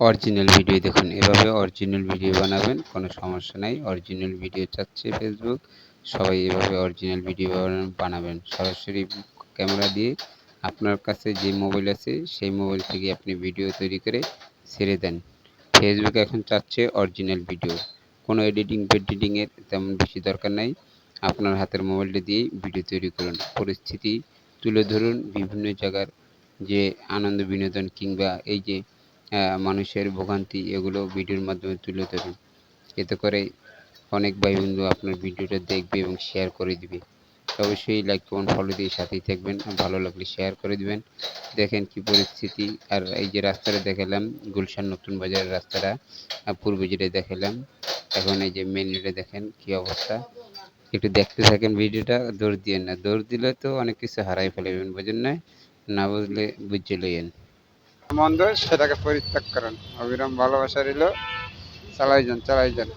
Original video দেখুন। এভাবে original video বানাবেন, কোনো সমস্যা নাই। অরিজিনাল ভিডিও চাচ্ছে ফেসবুক সবাই এভাবে অরিজিনাল ভিডিও বানাবেন। সরাসরি ক্যামেরা দিয়ে আপনার কাছে যে মোবাইল আছে, সেই মোবাইল থেকে আপনি ভিডিও তৈরি করে ছেড়ে দেন। ফেসবুক এখন চাচ্ছে অরিজিনাল ভিডিও। কোনো এডিটিং ফেডিটিংয়ের তেমন বেশি দরকার নাই। আপনার হাতের মোবাইলটা দিয়েই ভিডিও তৈরি করুন। পরিস্থিতি তুলে ধরুন বিভিন্ন জায়গার যে আনন্দ, বিনোদন কিংবা এই যে মানুষের ভোগান্তি, এগুলো ভিডিওর মাধ্যমে তুলে ধরুন। এতে করে অনেক ভাই বন্ধু আপনার ভিডিওটা দেখবে এবং শেয়ার করে দিবে। অবশ্যই লাইক কমেন্ট ফলো দিয়ে সাথেই থাকবেন। ভালো লাগলে শেয়ার করে দিবেন। দেখেন কি পরিস্থিতি। আর এই যে রাস্তাটা দেখালাম, গুলশান নতুন বাজারের রাস্তাটা পূর্ব যেটা দেখালাম, এখন এই যে মেন রোডে দেখেন কি অবস্থা। একটু দেখতে থাকেন ভিডিওটা, দৌড় দিয়ে না। দৌড় দিলে তো অনেক কিছু হারাই ফেলবেন বুঝেন না না বুঝলে বুঝে লইয়েন। মন্দ সেটাকে পরিত্যাগ করেন। অবিরাম ভালোবাসা রইল, চালাই যান চালাই যান।